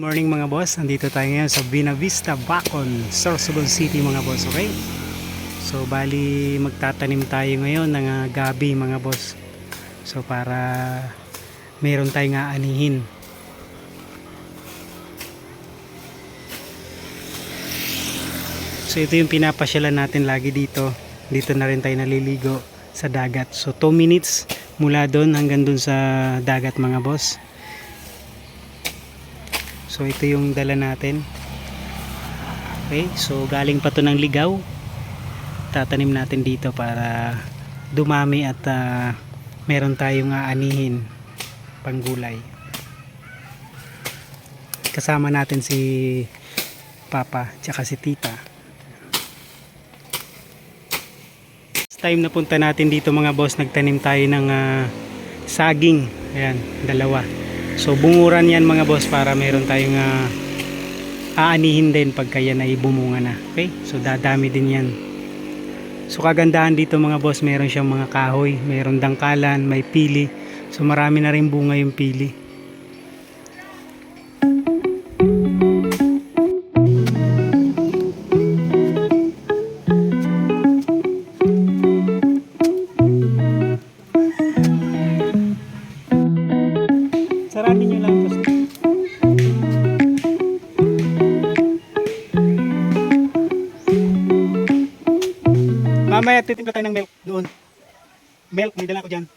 morning mga boss, nandito tayo ngayon sa Vina Vista, Bacon, Sorsogon City mga boss, okay? So bali magtatanim tayo ngayon ng ah, gabi mga boss. So para meron tayong aanihin. So ito yung pinapasyalan natin lagi dito. Dito na rin tayo naliligo sa dagat. So 2 minutes mula doon hanggang doon sa dagat mga boss. So ito yung dala natin. Okay, so galing pa to ng ligaw. Tatanim natin dito para dumami at ah, meron tayong aanihin panggulay. Kasama natin si Papa tsaka si Tita. Time na punta natin dito mga boss, nagtanim tayo ng ah, saging. Ayan, dalawa. So bunguran yan mga boss para meron tayong ah, aanihin din pagka yan ay bumunga na. Okay? So dadami din yan. So kagandahan dito mga boss, meron siyang mga kahoy, meron dangkalan, may pili. So marami na rin bunga yung pili. Sarapin nyo lang. Tapos Mamaya titimpla tayo ng milk doon. Milk, may dala ko dyan.